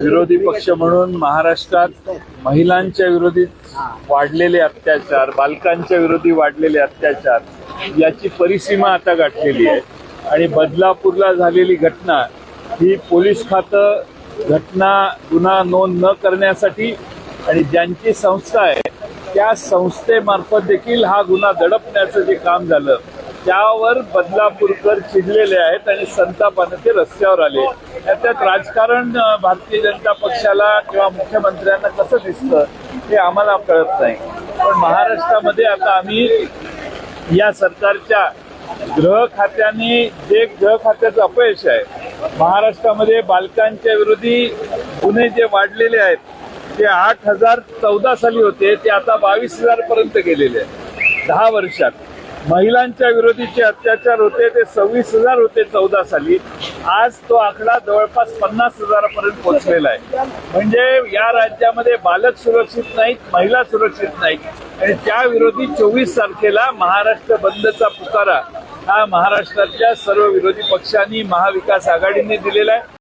विरोधी पक्ष म्हणून महाराष्ट्रात महिलांच्या विरोधी वाढलेले अत्याचार बालकांच्या विरोधी वाढलेले अत्याचार याची परिसीमा आता गाठलेली आहे. आणि बदलापूरला झालेली घटना ही पोलीस खातं घटना गुन्हा नोंद न करण्यासाठी आणि ज्यांची संस्था आहे त्या संस्थेमार्फत देखील हा गुन्हा दडपण्याचं जे काम झालं त्यावर बदलापूरकर चिडलेले आहेत आणि संतापाने ते रस्त्यावर आले त्यात राजकारण भारतीय जनता पक्षाला किंवा मुख्यमंत्र्यांना कसं दिसतं हे आम्हाला कळत नाही. पण महाराष्ट्रामध्ये आता आम्ही या सरकारच्या गृह खात्याने जे गृह खात्याचं अपयश आहे महाराष्ट्रामध्ये बालकांच्या विरोधी गुन्हे जे वाढलेले आहेत ते आठ हजार चौदा साली होते ते आता बावीस हजार पर्यंत गेलेले आहेत. दहा वर्षात. महिलांच्या विरोधीचे अत्याचार होते ते सव्वीस हजार होते चौदा साली. आज तो आकडा जवळपास पन्नास हजारापर्यंत पोहोचलेला आहे. म्हणजे या राज्यामध्ये बालक सुरक्षित नाहीत महिला सुरक्षित नाहीत. आणि त्या विरोधी चोवीस तारखेला महाराष्ट्र बंदचा पुकारा हा महाराष्ट्रातल्या सर्व विरोधी पक्षांनी महाविकास आघाडीने दिलेला आहे.